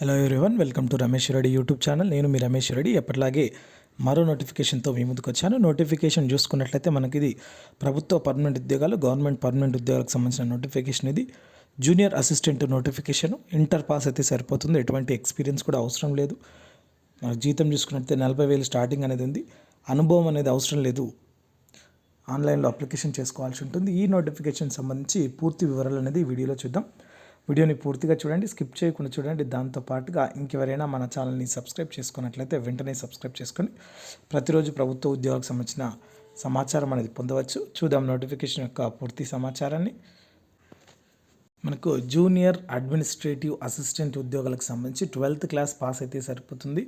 Hello everyone welcome to Ramesh Reddy YouTube channel నేను మీ రమేష్ రెడ్డి ఎప్పటిలాగే మరో నోటిఫికేషన్తో మీ ముందుకు వచ్చాను. నోటిఫికేషన్ చూసుకున్నట్లయితే మనకి ఇది ప్రభుత్వ పర్మనెంట్ ఉద్యోగాలు గవర్నమెంట్ పర్మనెంట్ ఉద్యోగాలకు సంబంధించిన నోటిఫికేషన్ ఇది. Junior assistant notification inter pass అయితే సరిపోతుంది. ఎటువంటి ఎక్స్పీరియన్స్ కూడా అవసరం లేదు. మన జీతం చూసుకున్నట్లయితే నలభై వేలు స్టార్టింగ్ అనేది ఉంది. అనుభవం అనేది అవసరం లేదు. ఆన్లైన్లో అప్లికేషన్ చేసుకోవాల్సి ఉంటుంది. ఈ నోటిఫికేషన్ సంబంధించి పూర్తి వివరాలు అనేది ఈ వీడియోలో చూద్దాం. వీడియోని పూర్తిగా చూడండి స్కిప్ చేయకుండా చూడండి. దాంతో పాటుగా ఇంకెవరైనా మన ఛానల్ని సబ్స్క్రైబ్ చేసుకున్నట్లయితే వెంటనే సబ్స్క్రైబ్ చేసుకొని ప్రతిరోజు ప్రభుత్వ ఉద్యోగాలకు సంబంధించిన సమాచారం అనేది పొందవచ్చు. చూద్దాం నోటిఫికేషన్ యొక్క పూర్తి సమాచారాన్ని. మనకు జూనియర్ అడ్మినిస్ట్రేటివ్ అసిస్టెంట్ ఉద్యోగాలకు సంబంధించి ట్వెల్త్ క్లాస్ పాస్ అయితే సరిపోతుంది.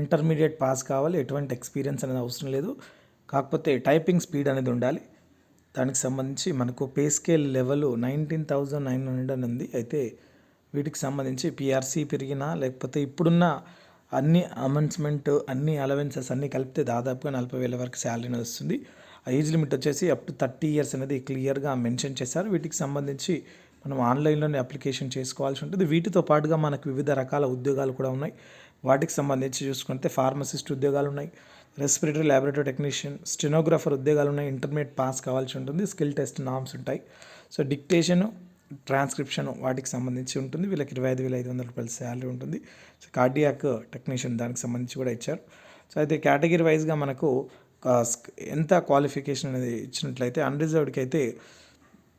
ఇంటర్మీడియట్ పాస్ కావాలి ఎటువంటి ఎక్స్పీరియన్స్ అనేది అవసరం లేదు. కాకపోతే టైపింగ్ స్పీడ్ అనేది ఉండాలి. దానికి సంబంధించి మనకు pay scale level nineteen thousand nine hundred అని ఉంది. అయితే వీటికి సంబంధించి పిఆర్సీ పెరిగినా లేకపోతే ఇప్పుడున్న అన్ని అమెండ్స్మెంట్ అన్ని అలవెన్సెస్ అన్నీ కలిపితే దాదాపుగా నలభై వేల వరకు శాలరీ వస్తుంది. ఆ ఏజ్ లిమిట్ వచ్చేసి అప్ టు థర్టీ ఇయర్స్ అనేది క్లియర్గా మెన్షన్ చేశారు. వీటికి సంబంధించి మనం ఆన్లైన్లోనే అప్లికేషన్ చేసుకోవాల్సి ఉంటుంది. వీటితో పాటుగా మనకు వివిధ రకాల ఉద్యోగాలు కూడా ఉన్నాయి. వాటికి సంబంధించి చూసుకుంటే ఫార్మసిస్ట్ ఉద్యోగాలు ఉన్నాయి రెస్పిరేటరీ ల్యాబొరేటరీ టెక్నీషియన్ స్టెనోగ్రాఫర్ ఉద్యోగాలు ఉన్నాయి ఇంటర్మీడియట్ పాస్ కావాల్సి ఉంటుంది స్కిల్ టెస్ట్ నామ్స్ ఉంటాయి. సో డిక్టేషన్ ట్రాన్స్క్రిప్షన్ వాటికి సంబంధించి ఉంటుంది వీళ్ళకి ఇరవై ఐదు వేల ఐదు వందల రూపాయల శాలరీ ఉంటుంది. సో కార్డియాక్ టెక్నీషియన్ దానికి సంబంధించి కూడా ఇచ్చారు. సో అయితే కేటగిరీ వైజ్గా మనకు ఎంత క్వాలిఫికేషన్ అనేది ఇచ్చినట్లయితే అన్రిజర్వ్డ్కి అయితే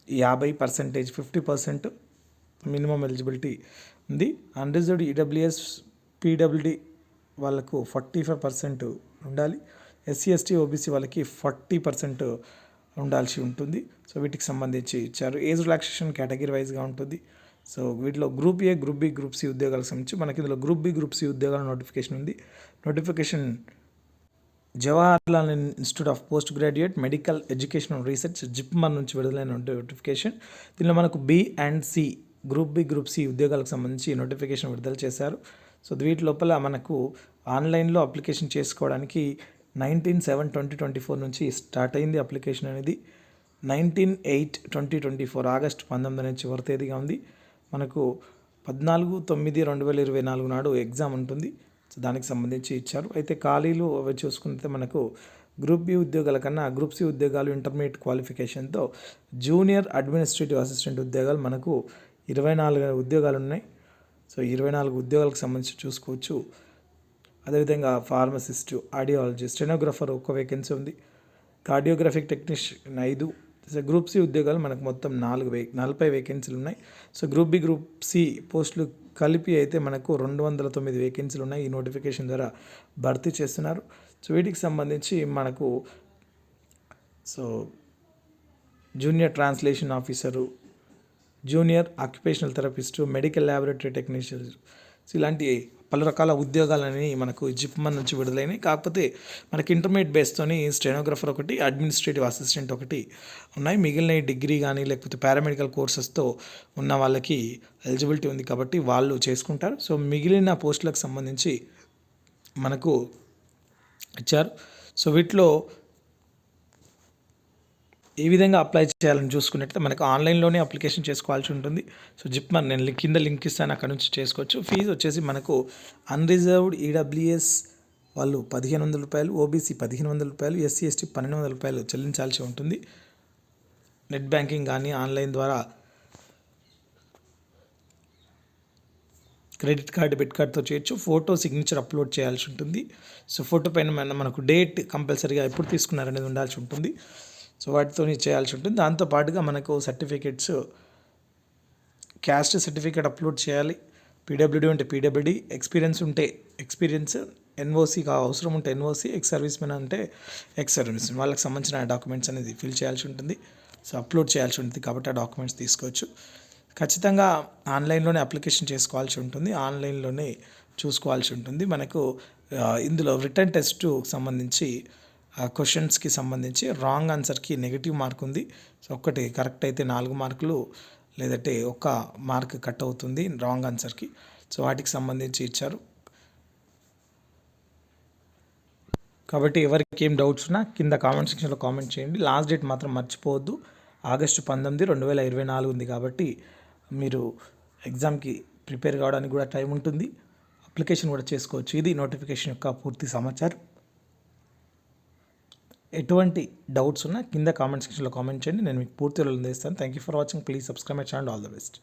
యాభై percentage fifty percent minimum eligibility ఉంది. అన్రిజర్వ్డ్ ఈడబ్ల్యూఎస్ పీడబ్ల్యూడి వాళ్ళకు ఫార్టీ ఫైవ్ పర్సెంట్ ఉండాలి. ఎస్సీ ఎస్టీ ఓబీసీ వాళ్ళకి ఫార్టీ పర్సెంట్ ఉండాల్సి ఉంటుంది. సో వీటికి సంబంధించి ఇచ్చారు. ఏజ్ రిలాక్సేషన్ కేటగిరీ వైజ్గా ఉంటుంది. సో వీటిలో group A group B group C ఉద్యోగాలకు సంబంధించి మనకి ఇందులో గ్రూప్ బి గ్రూప్ సి ఉద్యోగాల నోటిఫికేషన్ ఉంది. Notification Jawaharlal Institute of Post Graduate Medical Education Research JIPMER నుంచి విడుదలైన నోటిఫికేషన్. దీనిలో మనకు B and C group B group C ఉద్యోగాలకు సంబంధించి నోటిఫికేషన్ విడుదల చేశారు. సో వీటి లోపల మనకు ఆన్లైన్లో అప్లికేషన్ చేసుకోవడానికి nineteen seven twenty twenty four నుంచి స్టార్ట్ అయింది అప్లికేషన్ అనేది. Nineteen eight twenty twenty four August పంతొమ్మిది అనేది చివరి తేదీగా ఉంది. మనకు పద్నాలుగు తొమ్మిది రెండు వేల ఇరవై నాలుగు నాడు ఎగ్జామ్ ఉంటుంది. సో దానికి సంబంధించి ఇచ్చారు. అయితే ఖాళీలు అవి చూసుకుంటే మనకు గ్రూప్ బి ఉద్యోగాల కన్నా గ్రూప్ సి ఉద్యోగాలు ఇంటర్మీడియట్ క్వాలిఫికేషన్తో జూనియర్ అడ్మినిస్ట్రేటివ్ అసిస్టెంట్ ఉద్యోగాలు మనకు ఇరవై నాలుగు ఉద్యోగాలు ఉన్నాయి. సో ఇరవై నాలుగు ఉద్యోగాలకు సంబంధించి చూసుకోవచ్చు. అదేవిధంగా ఫార్మసిస్ట్ ఆడియాలజిస్ట్ స్టెనోగ్రఫర్ ఒక్క వేకెన్సీ ఉంది. కార్డియోగ్రఫిక్ టెక్నీషియన్ ఐదు. సో గ్రూప్ సి ఉద్యోగాలు మనకు మొత్తం నాలుగు వే నలభై వేకెన్సీలు ఉన్నాయి. So group B group C పోస్టులు కలిపి అయితే మనకు రెండు వందల తొమ్మిది వేకెన్సీలు ఉన్నాయి. ఈ నోటిఫికేషన్ ద్వారా భర్తీ చేస్తున్నారు. సో వీటికి సంబంధించి మనకు so junior translation officer junior occupational therapist medical laboratory technician ఇలాంటి పలు రకాల ఉద్యోగాలని మనకు జిప్మన్ నుంచి విడుదలైనవి కాకపోతే మనకి ఇంటర్మీడియట్ బేస్తోని స్టెనోగ్రఫర్ ఒకటి అడ్మినిస్ట్రేటివ్ అసిస్టెంట్ ఒకటి ఉన్నాయి. మిగిలిన డిగ్రీ కానీ లేకపోతే పారామెడికల్ కోర్సెస్తో ఉన్న వాళ్ళకి ఎలిజిబిలిటీ ఉంది కాబట్టి వాళ్ళు చేసుకుంటారు. సో మిగిలిన పోస్టులకు సంబంధించి మనకు ఇచ్చారు. సో వీటిలో ఏ విధంగా అప్లై చేయాలని చూసుకున్నట్లయితే మనకు ఆన్లైన్లోనే అప్లికేషన్ చేసుకోవాల్సి ఉంటుంది. సో జిప్మర్ నేను లింక్ కింద లింక్ ఇస్తాను అక్కడ నుంచి చేసుకోవచ్చు. ఫీజు వచ్చేసి మనకు అన్రిజర్వ్డ్ ఈడబ్ల్యూఎస్ వాళ్ళు పదిహేను వందల రూపాయలు ఓబీసీ పదిహేను వందల రూపాయలు ఎస్సీ ఎస్టీ పన్నెండు వందల రూపాయలు చెల్లించాల్సి ఉంటుంది. నెట్ బ్యాంకింగ్ కానీ ఆన్లైన్ ద్వారా క్రెడిట్ కార్డు డెబిట్ కార్డ్తో చేయొచ్చు. ఫోటో సిగ్నేచర్ అప్లోడ్ చేయాల్సి ఉంటుంది. సో ఫోటో పైన మన మనకు డేట్ కంపల్సరీగా ఎప్పుడు తీసుకున్నారనేది ఉండాల్సి ఉంటుంది. సో వాటితో చేయాల్సి ఉంటుంది. దాంతో పాటుగా మనకు సర్టిఫికేట్స్ క్యాస్ట్ సర్టిఫికేట్ అప్లోడ్ చేయాలి. పీడబ్ల్యూడీ ఉంటే పీడబ్ల్యూడీ ఎక్స్పీరియన్స్ ఉంటే ఎక్స్పీరియన్స్ ఎన్ఓసి అవసరం ఉంటే ఎన్ఓసి ఎక్స్ సర్వీస్ మెన్ అంటే ఎక్స్ సర్వీస్ వాళ్ళకి సంబంధించిన డాక్యుమెంట్స్ అనేది ఫిల్ చేయాల్సి ఉంటుంది. సో అప్లోడ్ చేయాల్సి ఉంటుంది కాబట్టి ఆ డాక్యుమెంట్స్ తీసుకోవచ్చు. ఖచ్చితంగా ఆన్లైన్లోనే అప్లికేషన్ చేసుకోవాల్సి ఉంటుంది. ఆన్లైన్లోనే చూసుకోవాల్సి ఉంటుంది. మనకు ఇందులో రిటర్న్ టెస్ట్ సంబంధించి క్వశ్చన్స్కి సంబంధించి రాంగ్ ఆన్సర్కి నెగిటివ్ మార్క్ ఉంది. సో ఒక్కటి కరెక్ట్ అయితే నాలుగు మార్కులు లేదంటే ఒక మార్క్ కట్ అవుతుంది రాంగ్ ఆన్సర్కి సో వాటికి సంబంధించి ఇచ్చారు. కాబట్టి ఎవరికి ఏం డౌట్స్ ఉన్నా కింద కామెంట్ సెక్షన్లో కామెంట్ చేయండి. లాస్ట్ డేట్ మాత్రం మర్చిపోవద్దు. ఆగస్టు పంతొమ్మిది రెండు వేల ఇరవై నాలుగు ఉంది కాబట్టి మీరు ఎగ్జామ్కి ప్రిపేర్ కావడానికి కూడా టైం ఉంటుంది. అప్లికేషన్ కూడా చేసుకోవచ్చు. ఇది నోటిఫికేషన్ యొక్క పూర్తి సమాచారం. ఎటువంటి డౌట్స్ ఉన్నా కింద కామెంట్ సెక్షన్లో కామెంట్ చేయండి. నేను మీకు పూర్తి వివరాలు అందిస్తాను. Thank you for watching please subscribe my channel all the best